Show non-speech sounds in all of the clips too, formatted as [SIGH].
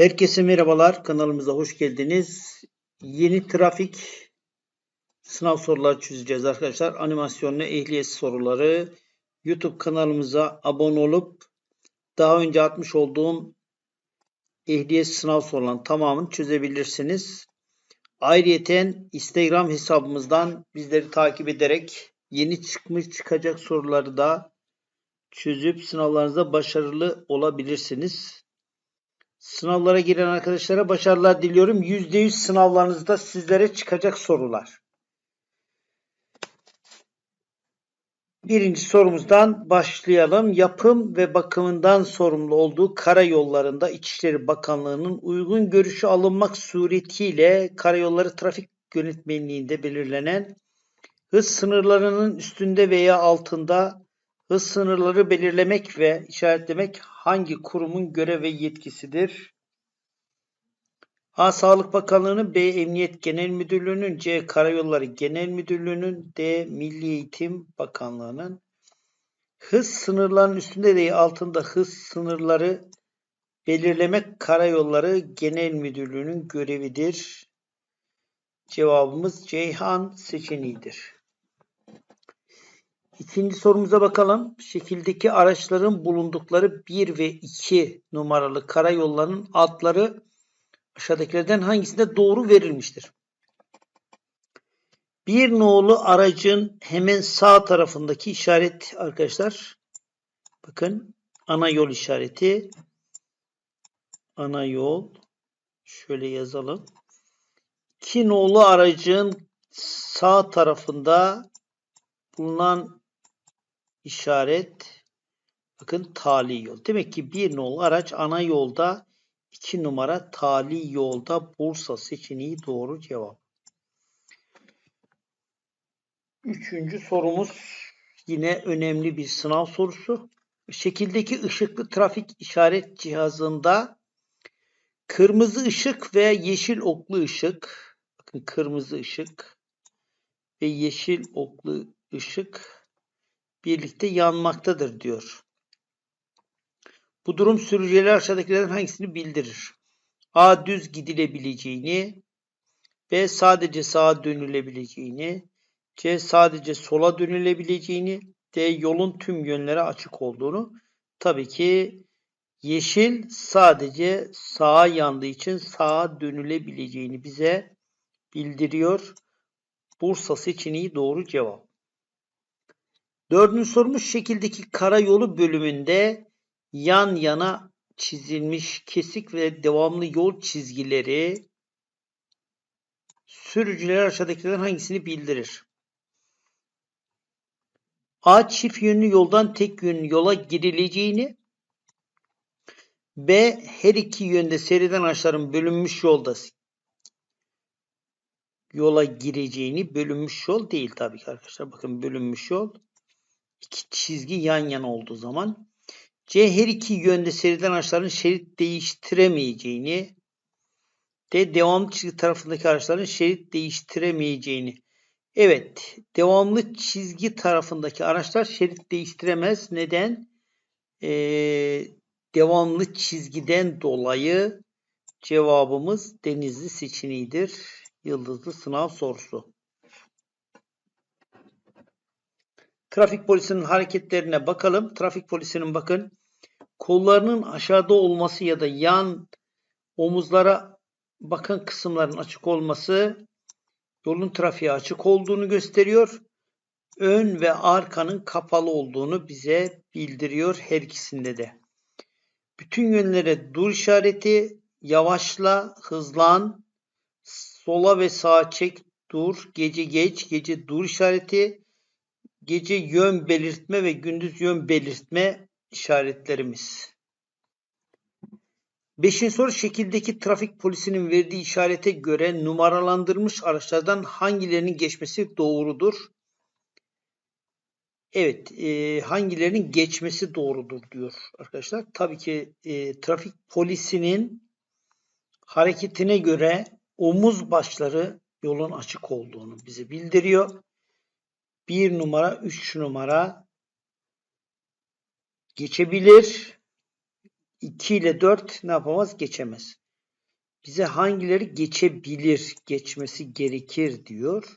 Herkese merhabalar. Kanalımıza hoş geldiniz. Yeni trafik sınav soruları çözeceğiz arkadaşlar. Animasyonlu ehliyet soruları. YouTube kanalımıza abone olup daha önce atmış olduğum ehliyet sınav sorularının tamamını çözebilirsiniz. Ayrıyeten Instagram hesabımızdan bizleri takip ederek yeni çıkmış çıkacak soruları da çözüp sınavlarınızda başarılı olabilirsiniz. Sınavlara giren arkadaşlara başarılar diliyorum. %100 sınavlarınızda sizlere çıkacak sorular. Birinci sorumuzdan başlayalım. Yapım ve bakımından sorumlu olduğu karayollarında İçişleri Bakanlığı'nın uygun görüşü alınmak suretiyle karayolları trafik yönetmenliğinde belirlenen hız sınırlarının üstünde veya altında hız sınırları belirlemek ve işaretlemek hangi kurumun görev ve yetkisidir? A. Sağlık Bakanlığı'nın, B. Emniyet Genel Müdürlüğü'nün, C. Karayolları Genel Müdürlüğü'nün, D. Milli Eğitim Bakanlığı'nın. Hız sınırlarının üstünde değil altında hız sınırları belirlemek Karayolları Genel Müdürlüğü'nün görevidir. Cevabımız Ceyhan seçeneğidir. İkinci sorumuza bakalım. Şekildeki araçların bulundukları 1 ve 2 numaralı karayollarının adları aşağıdakilerden hangisinde doğru verilmiştir? Bir nolu aracın hemen sağ tarafındaki işaret arkadaşlar. Bakın ana yol işareti. Ana yol. Şöyle yazalım. İki nolu aracın sağ tarafında bulunan işaret bakın tali yol. Demek ki bir nolu araç ana yolda 2 numara tali yolda Bursa seçeneği doğru cevap. Üçüncü sorumuz yine önemli bir sınav sorusu. Şekildeki ışıklı trafik işaret cihazında kırmızı ışık ve yeşil oklu ışık bakın kırmızı ışık ve yeşil oklu ışık birlikte yanmaktadır diyor. Bu durum sürücüler aşağıdakilerden hangisini bildirir? A. Düz gidilebileceğini. B. Sadece sağa dönülebileceğini. C. Sadece sola dönülebileceğini. D. Yolun tüm yönlere açık olduğunu. Tabii ki yeşil sadece sağa yandığı için sağa dönülebileceğini bize bildiriyor. Bursa seçeneği doğru cevap. Dördüncü sorumuz şekildeki karayolu bölümünde yan yana çizilmiş kesik ve devamlı yol çizgileri sürücüler aşağıdakilerden hangisini bildirir? A. Çift yönlü yoldan tek yönlü yola girileceğini B. Her iki yönde seriden araçların bölünmüş yolda yola gireceğini bölünmüş yol değil tabii ki arkadaşlar. Bakın bölünmüş yol iki çizgi yan yana olduğu zaman C her iki yönde seriden araçların şerit değiştiremeyeceğini D devamlı çizgi tarafındaki araçların şerit değiştiremeyeceğini. Evet, devamlı çizgi tarafındaki araçlar şerit değiştiremez. Neden? Ee, devamlı çizgiden dolayı cevabımız denizli seçeneğidir. Yıldızlı sınav sorusu. Trafik polisinin hareketlerine bakalım. Trafik polisinin bakın kollarının aşağıda olması ya da yan omuzlara bakın kısımların açık olması yolun trafiğe açık olduğunu gösteriyor. Ön ve arkanın kapalı olduğunu bize bildiriyor her ikisinde de. Bütün yönlere dur işareti, yavaşla, hızlan, sola ve sağa çek, dur, gece geç, gece dur işareti, gece yön belirtme ve gündüz yön belirtme işaretlerimiz. Beşinci soru şekildeki trafik polisinin verdiği işarete göre numaralandırılmış araçlardan hangilerinin geçmesi doğrudur? Evet, e, hangilerinin geçmesi doğrudur diyor arkadaşlar. Tabii ki e, trafik polisinin hareketine göre omuz başları yolun açık olduğunu bize bildiriyor. 1 numara, 3 numara geçebilir. 2 ile 4 ne yapamaz? Geçemez. Bize hangileri geçebilir, geçmesi gerekir diyor.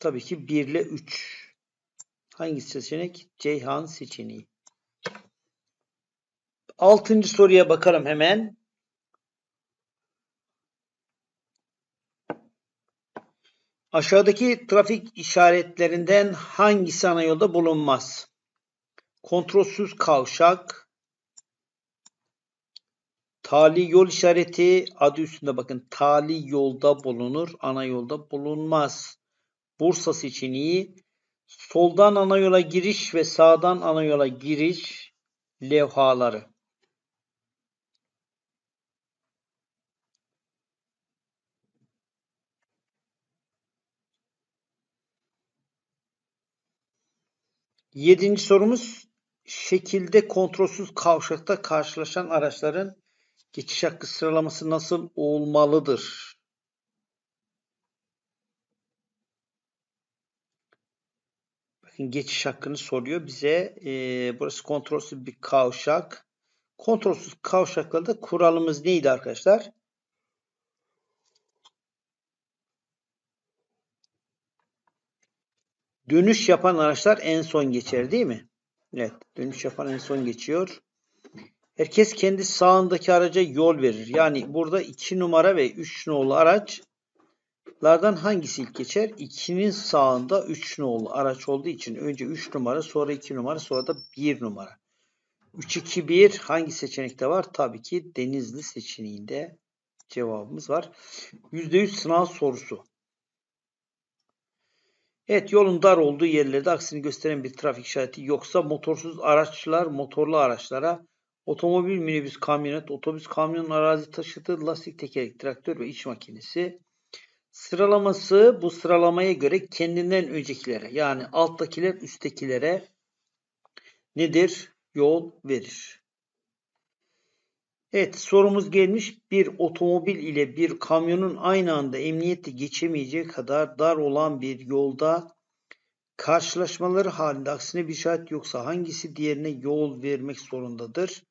Tabii ki 1 ile 3. Hangi seçenek? Ceyhan seçeneği. Altıncı soruya bakalım hemen. Aşağıdaki trafik işaretlerinden hangisi ana yolda bulunmaz? Kontrolsüz kavşak, tali yol işareti adı üstünde bakın tali yolda bulunur, ana yolda bulunmaz. Bursa seçeneği soldan ana yola giriş ve sağdan ana yola giriş levhaları. Yedinci sorumuz şekilde kontrolsüz kavşakta karşılaşan araçların geçiş hakkı sıralaması nasıl olmalıdır? Bakın geçiş hakkını soruyor bize. Ee, burası kontrolsüz bir kavşak. Kontrolsüz kavşaklarda kuralımız neydi arkadaşlar? Dönüş yapan araçlar en son geçer değil mi? Evet. Dönüş yapan en son geçiyor. Herkes kendi sağındaki araca yol verir. Yani burada 2 numara ve 3 nolu araçlardan hangisi ilk geçer? 2'nin sağında 3 nolu araç olduğu için önce 3 numara sonra 2 numara sonra da 1 numara. 3, 2, 1 hangi seçenekte var? Tabii ki Denizli seçeneğinde cevabımız var. %100 sınav sorusu. Evet yolun dar olduğu yerlerde aksini gösteren bir trafik işareti yoksa motorsuz araçlar motorlu araçlara otomobil, minibüs, kamyonet, otobüs, kamyon, arazi taşıtı, lastik tekerlek, traktör ve iş makinesi. Sıralaması bu sıralamaya göre kendinden öncekilere yani alttakiler üsttekilere nedir? Yol verir. Evet sorumuz gelmiş. Bir otomobil ile bir kamyonun aynı anda emniyetle geçemeyeceği kadar dar olan bir yolda karşılaşmaları halinde aksine bir işaret yoksa hangisi diğerine yol vermek zorundadır?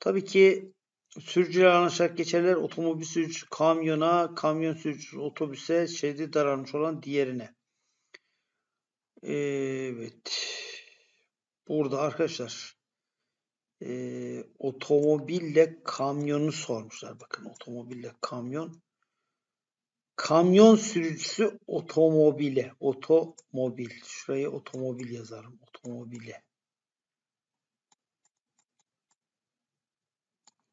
Tabii ki sürücüler anlaşarak geçerler. Otomobil sürücüsü kamyona, kamyon sürücüsü otobüse, şeridi daralmış olan diğerine. Evet. Burada arkadaşlar e, otomobille kamyonu sormuşlar. Bakın otomobille kamyon. Kamyon sürücüsü otomobile. Otomobil. Şuraya otomobil yazarım. Otomobile.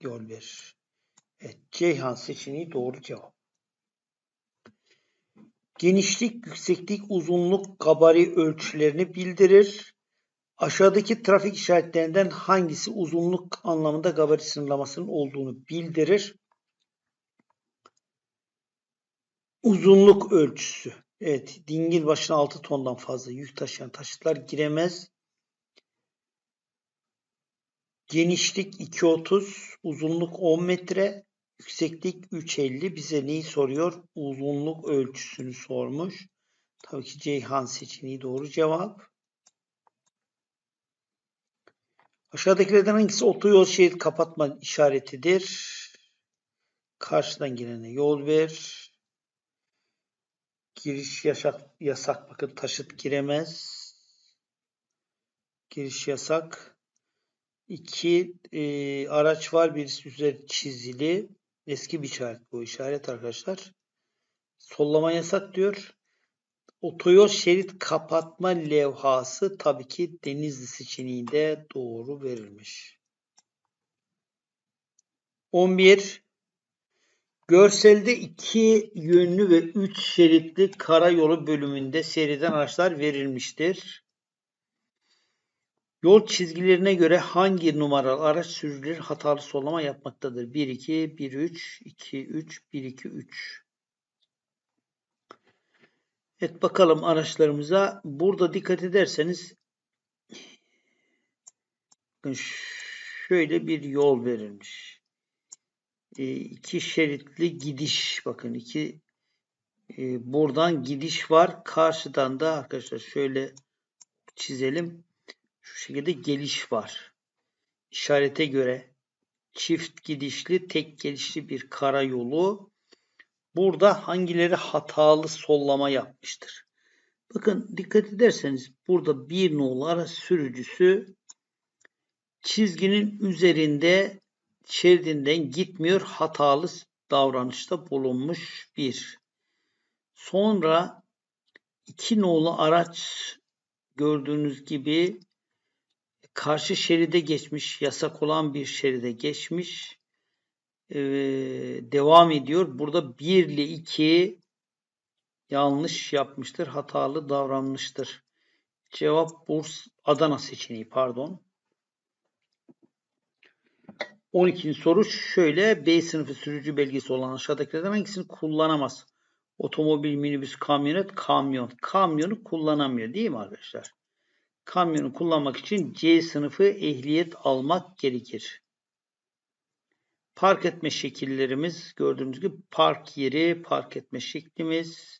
Yol verir. Evet, Ceyhan seçeneği doğru cevap. Genişlik, yükseklik, uzunluk, gabari ölçülerini bildirir. Aşağıdaki trafik işaretlerinden hangisi uzunluk anlamında gabari sınırlamasının olduğunu bildirir? Uzunluk ölçüsü. Evet, dingil başına 6 tondan fazla yük taşıyan taşıtlar giremez. Genişlik 2.30, uzunluk 10 metre, yükseklik 3.50. Bize neyi soruyor? Uzunluk ölçüsünü sormuş. Tabii ki Ceyhan seçeneği doğru cevap. Aşağıdakilerden hangisi otoyol şerit kapatma işaretidir? Karşıdan gelene yol ver. Giriş yasak, yasak. Bakın taşıt giremez. Giriş yasak. İki e, araç var. Birisi üzeri çizili. Eski bir işaret bu işaret arkadaşlar. Sollama yasak diyor. Otoyol şerit kapatma levhası tabii ki Denizli seçeneğinde doğru verilmiş. 11. Görselde iki yönlü ve üç şeritli karayolu bölümünde seyreden araçlar verilmiştir. Yol çizgilerine göre hangi numaralı araç sürücüleri hatalı sollama yapmaktadır? 1, 2, 1, 3, 2, 3, 1, 2, 3. Evet bakalım araçlarımıza. Burada dikkat ederseniz şöyle bir yol verilmiş. E, iki şeritli gidiş. Bakın iki e, buradan gidiş var. Karşıdan da arkadaşlar şöyle çizelim. Şu şekilde geliş var. İşarete göre çift gidişli, tek gelişli bir karayolu. Burada hangileri hatalı sollama yapmıştır? Bakın dikkat ederseniz burada bir nolu araç sürücüsü çizginin üzerinde şeridinden gitmiyor. Hatalı davranışta bulunmuş bir. Sonra iki nolu araç gördüğünüz gibi karşı şeride geçmiş, yasak olan bir şeride geçmiş. Ee, devam ediyor. Burada 1 ile 2 yanlış yapmıştır, hatalı davranmıştır. Cevap Burs Adana seçeneği pardon. 12. soru şöyle. B sınıfı sürücü belgesi olan aşağıdakilerden hangisini kullanamaz? Otomobil, minibüs, kamyonet, kamyon. Kamyonu kullanamıyor değil mi arkadaşlar? Kamyonu kullanmak için C sınıfı ehliyet almak gerekir. Park etme şekillerimiz gördüğünüz gibi park yeri, park etme şeklimiz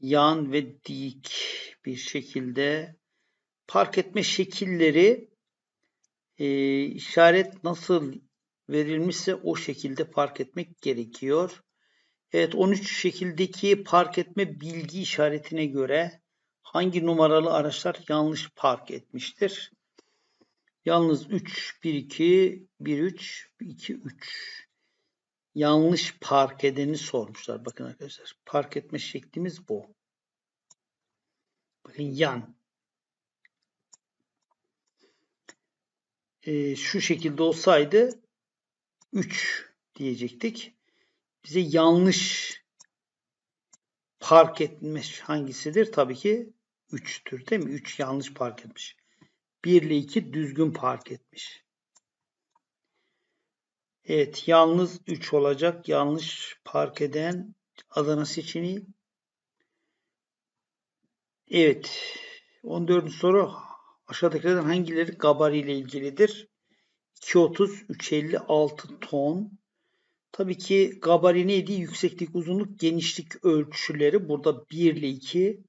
yan ve dik bir şekilde park etme şekilleri e, işaret nasıl verilmişse o şekilde park etmek gerekiyor. Evet 13 şekildeki park etme bilgi işaretine göre hangi numaralı araçlar yanlış park etmiştir? Yalnız 3, 1, 2, 1, 3, 2, 3. Yanlış park edeni sormuşlar. Bakın arkadaşlar. Park etme şeklimiz bu. Bakın yan. Ee, şu şekilde olsaydı 3 diyecektik. Bize yanlış park etmiş hangisidir? Tabii ki 3'tür değil mi? 3 yanlış park etmiş. 1 ile 2 düzgün park etmiş. Evet yalnız 3 olacak. Yanlış park eden Adana seçeneği. Evet. 14. soru aşağıdakilerden hangileri gabari ile ilgilidir? 230, 356 ton. Tabii ki gabari neydi? Yükseklik, uzunluk, genişlik ölçüleri. Burada 1 ile 2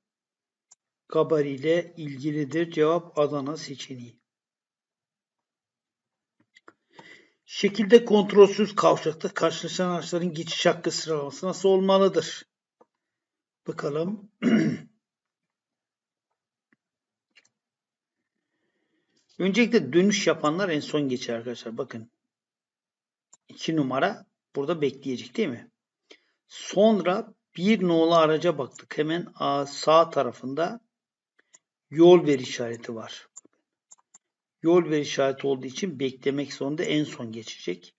gabari ile ilgilidir. Cevap Adana seçeneği. Şekilde kontrolsüz kavşakta karşılaşan araçların geçiş hakkı sıralaması nasıl olmalıdır? Bakalım. [CLEARS THROAT] Öncelikle dönüş yapanlar en son geçer arkadaşlar. Bakın. 2 numara burada bekleyecek değil mi? Sonra bir nolu araca baktık. Hemen sağ tarafında yol ver işareti var. Yol ver işareti olduğu için beklemek zorunda en son geçecek.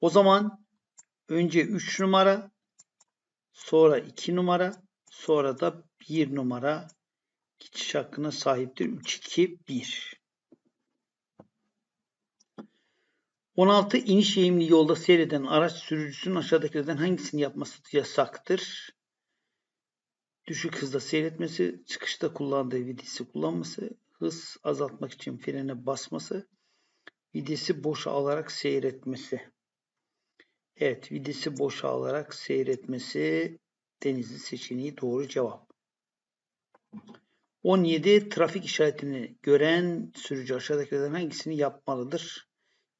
O zaman önce 3 numara, sonra 2 numara, sonra da 1 numara geçiş hakkına sahiptir. 3, 2, 1. 16. iniş eğimli yolda seyreden araç sürücüsünün aşağıdakilerden hangisini yapması yasaktır? Düşük hızda seyretmesi, çıkışta kullandığı videsi kullanması, hız azaltmak için frene basması, videsi boşa alarak seyretmesi. Evet, videsi boşa alarak seyretmesi denizli seçeneği doğru cevap. 17. Trafik işaretini gören sürücü aşağıdakilerden hangisini yapmalıdır?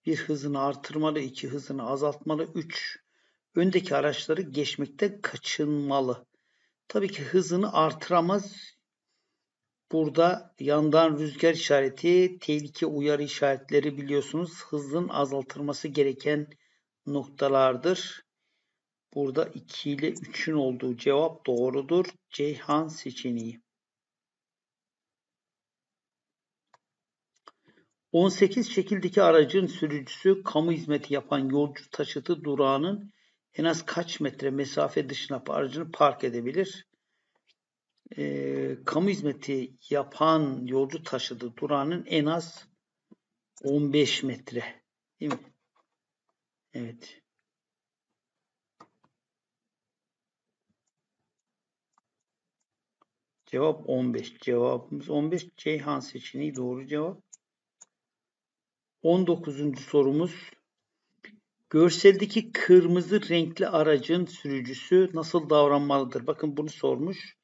Bir hızını artırmalı, iki hızını azaltmalı, üç öndeki araçları geçmekte kaçınmalı. Tabii ki hızını artıramaz. Burada yandan rüzgar işareti, tehlike uyarı işaretleri biliyorsunuz hızın azaltılması gereken noktalardır. Burada 2 ile 3'ün olduğu cevap doğrudur. Ceyhan seçeneği. 18 şekildeki aracın sürücüsü kamu hizmeti yapan yolcu taşıtı durağının en az kaç metre mesafe dışına aracını park edebilir? Ee, kamu hizmeti yapan yolcu taşıtı durağının en az 15 metre. Değil mi? Evet. Cevap 15. Cevabımız 15. Ceyhan seçeneği doğru cevap. 19. sorumuz. Görseldeki kırmızı renkli aracın sürücüsü nasıl davranmalıdır? Bakın bunu sormuş.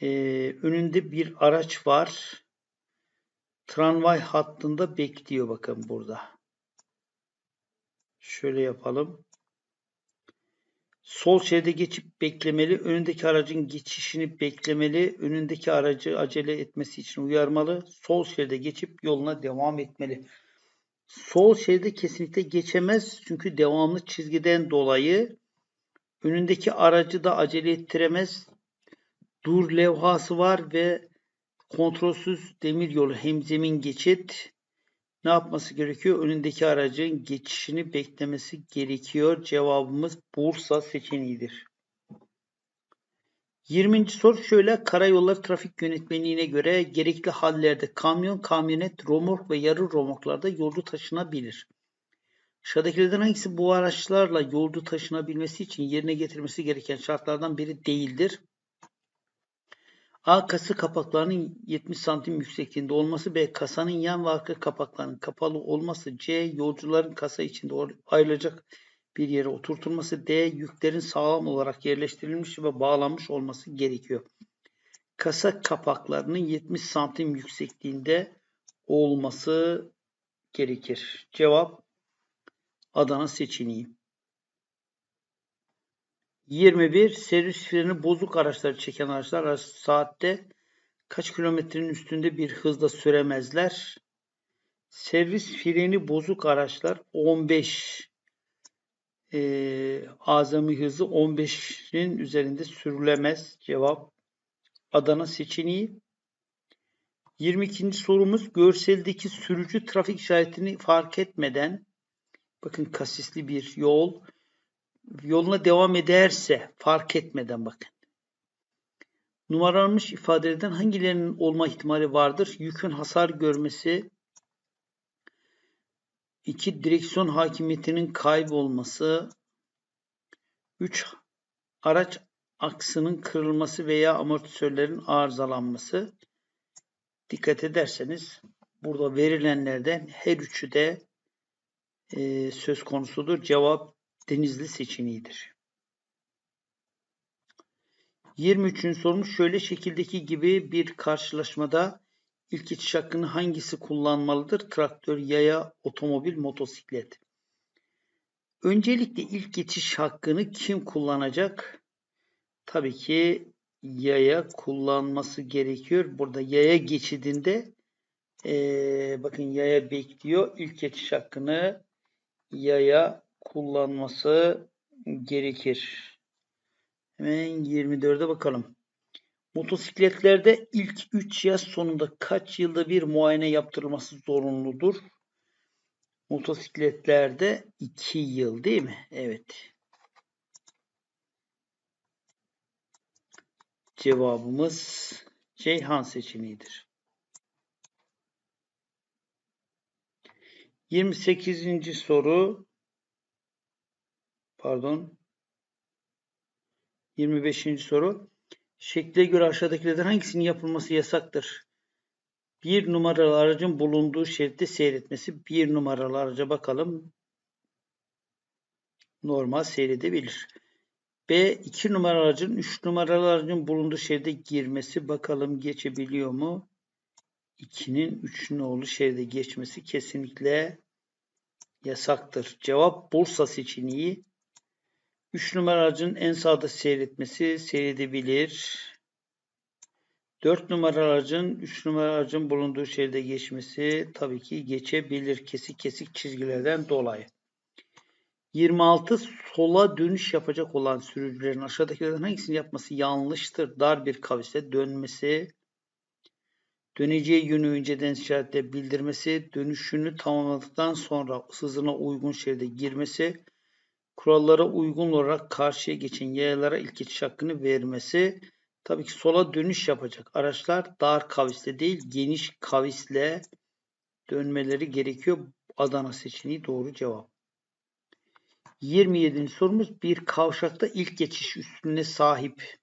Ee, önünde bir araç var. Tramvay hattında bekliyor bakın burada. Şöyle yapalım. Sol şeride geçip beklemeli. Önündeki aracın geçişini beklemeli. Önündeki aracı acele etmesi için uyarmalı. Sol şeride geçip yoluna devam etmeli. Sol şeride kesinlikle geçemez. Çünkü devamlı çizgiden dolayı önündeki aracı da acele ettiremez. Dur levhası var ve kontrolsüz demir yolu hemzemin geçit ne yapması gerekiyor? Önündeki aracın geçişini beklemesi gerekiyor. Cevabımız Bursa seçeneğidir. 20. soru şöyle. Karayolları trafik yönetmeliğine göre gerekli hallerde kamyon, kamyonet, romork ve yarı romorklarda yolcu taşınabilir. Aşağıdakilerden hangisi bu araçlarla yolcu taşınabilmesi için yerine getirmesi gereken şartlardan biri değildir? A. Kasa kapaklarının 70 santim yüksekliğinde olması. B. Kasanın yan ve arka kapaklarının kapalı olması. C. Yolcuların kasa içinde ayrılacak bir yere oturtulması. D. Yüklerin sağlam olarak yerleştirilmiş ve bağlanmış olması gerekiyor. Kasa kapaklarının 70 santim yüksekliğinde olması gerekir. Cevap Adana seçeneği. 21. Servis freni bozuk araçları çeken araçlar araç saatte kaç kilometrenin üstünde bir hızla süremezler? Servis freni bozuk araçlar 15 e, azami hızı 15'in üzerinde sürülemez. Cevap Adana seçeneği. 22. sorumuz görseldeki sürücü trafik işaretini fark etmeden bakın kasisli bir yol yoluna devam ederse fark etmeden bakın. Numaralanmış ifadelerden hangilerinin olma ihtimali vardır? Yükün hasar görmesi, iki direksiyon hakimiyetinin kaybolması, üç araç aksının kırılması veya amortisörlerin arızalanması. Dikkat ederseniz burada verilenlerden her üçü de e, söz konusudur. Cevap Denizli seçeneğidir. 23. sorumuz şöyle şekildeki gibi bir karşılaşmada ilk geçiş hakkını hangisi kullanmalıdır? Traktör, yaya, otomobil, motosiklet. Öncelikle ilk geçiş hakkını kim kullanacak? Tabii ki yaya kullanması gerekiyor. Burada yaya geçidinde ee, bakın yaya bekliyor. İlk geçiş hakkını yaya kullanması gerekir. Hemen 24'e bakalım. Motosikletlerde ilk 3 yaz sonunda kaç yılda bir muayene yaptırılması zorunludur? Motosikletlerde 2 yıl değil mi? Evet. Cevabımız Ceyhan seçeneğidir. 28. soru pardon 25. soru şekle göre aşağıdakilerden hangisinin yapılması yasaktır? Bir numaralı aracın bulunduğu şeritte seyretmesi. Bir numaralı araca bakalım. Normal seyredebilir. B. 2 numaralı aracın 3 numaralı aracın bulunduğu şeride girmesi. Bakalım geçebiliyor mu? 2'nin 3 nolu şeride geçmesi kesinlikle yasaktır. Cevap Bursa seçeneği 3 numara aracın en sağda seyretmesi seyredebilir. 4 numara aracın 3 numara aracın bulunduğu şeride geçmesi tabii ki geçebilir kesik kesik çizgilerden dolayı. 26 sola dönüş yapacak olan sürücülerin aşağıdakilerden hangisini yapması yanlıştır? Dar bir kavise dönmesi, döneceği yönü önceden işaretle bildirmesi, dönüşünü tamamladıktan sonra hızına uygun şeride girmesi, kurallara uygun olarak karşıya geçen yayalara ilk geçiş hakkını vermesi. Tabii ki sola dönüş yapacak araçlar dar kavisle değil geniş kavisle dönmeleri gerekiyor. Adana seçeneği doğru cevap. 27. sorumuz bir kavşakta ilk geçiş üstüne sahip.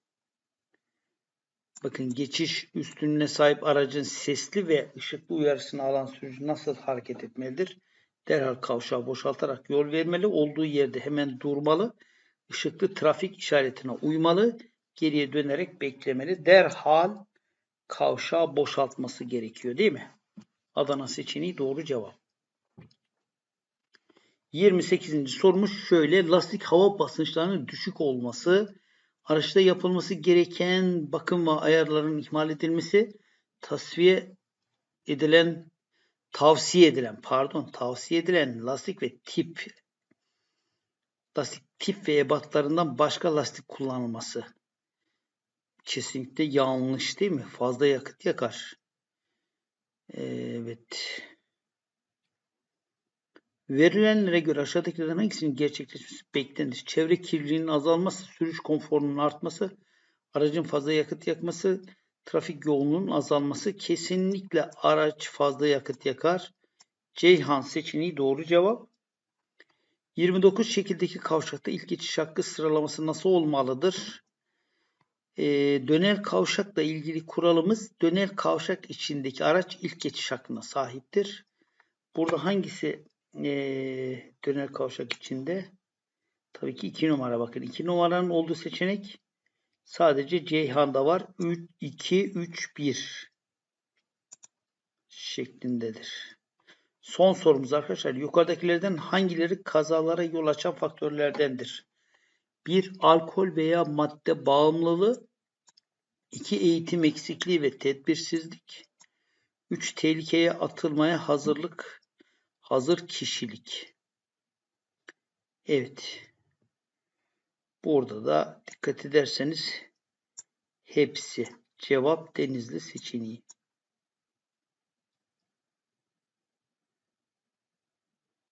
Bakın geçiş üstünlüğüne sahip aracın sesli ve ışıklı uyarısını alan sürücü nasıl hareket etmelidir? Derhal kavşağı boşaltarak yol vermeli. Olduğu yerde hemen durmalı. Işıklı trafik işaretine uymalı. Geriye dönerek beklemeli. Derhal kavşağı boşaltması gerekiyor değil mi? Adana seçeneği doğru cevap. 28. sormuş şöyle. Lastik hava basınçlarının düşük olması, araçta yapılması gereken bakım ve ayarların ihmal edilmesi, tasfiye edilen, tavsiye edilen, pardon, tavsiye edilen lastik ve tip, lastik tip ve ebatlarından başka lastik kullanılması. Kesinlikle yanlış değil mi? Fazla yakıt yakar. Evet. Verilenlere göre aşağıdakilerden hangisinin gerçekleşmesi beklenir? Çevre kirliliğinin azalması, sürüş konforunun artması, aracın fazla yakıt yakması, trafik yoğunluğunun azalması. Kesinlikle araç fazla yakıt yakar. Ceyhan seçeneği doğru cevap. 29 şekildeki kavşakta ilk geçiş hakkı sıralaması nasıl olmalıdır? Ee, döner kavşakla ilgili kuralımız döner kavşak içindeki araç ilk geçiş hakkına sahiptir. Burada hangisi ee, döner kavşak içinde? Tabii ki 2 numara bakın. 2 numaranın olduğu seçenek sadece Ceyhan'da var. 3, 2, 3, 1 şeklindedir. Son sorumuz arkadaşlar. Yukarıdakilerden hangileri kazalara yol açan faktörlerdendir? 1. Alkol veya madde bağımlılığı 2. Eğitim eksikliği ve tedbirsizlik 3. Tehlikeye atılmaya hazırlık hazır kişilik. Evet. Burada da dikkat ederseniz hepsi cevap denizli seçeneği.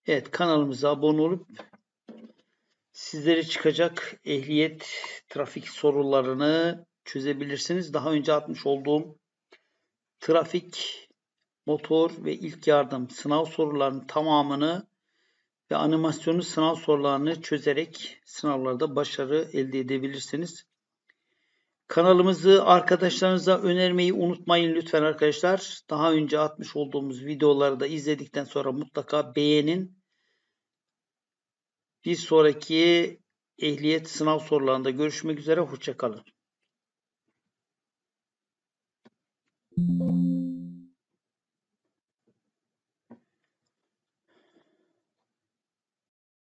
Evet kanalımıza abone olup sizlere çıkacak ehliyet trafik sorularını çözebilirsiniz. Daha önce atmış olduğum trafik, motor ve ilk yardım sınav sorularının tamamını ve animasyonlu sınav sorularını çözerek sınavlarda başarı elde edebilirsiniz. Kanalımızı arkadaşlarınıza önermeyi unutmayın lütfen arkadaşlar. Daha önce atmış olduğumuz videoları da izledikten sonra mutlaka beğenin. Bir sonraki ehliyet sınav sorularında görüşmek üzere. Hoşçakalın.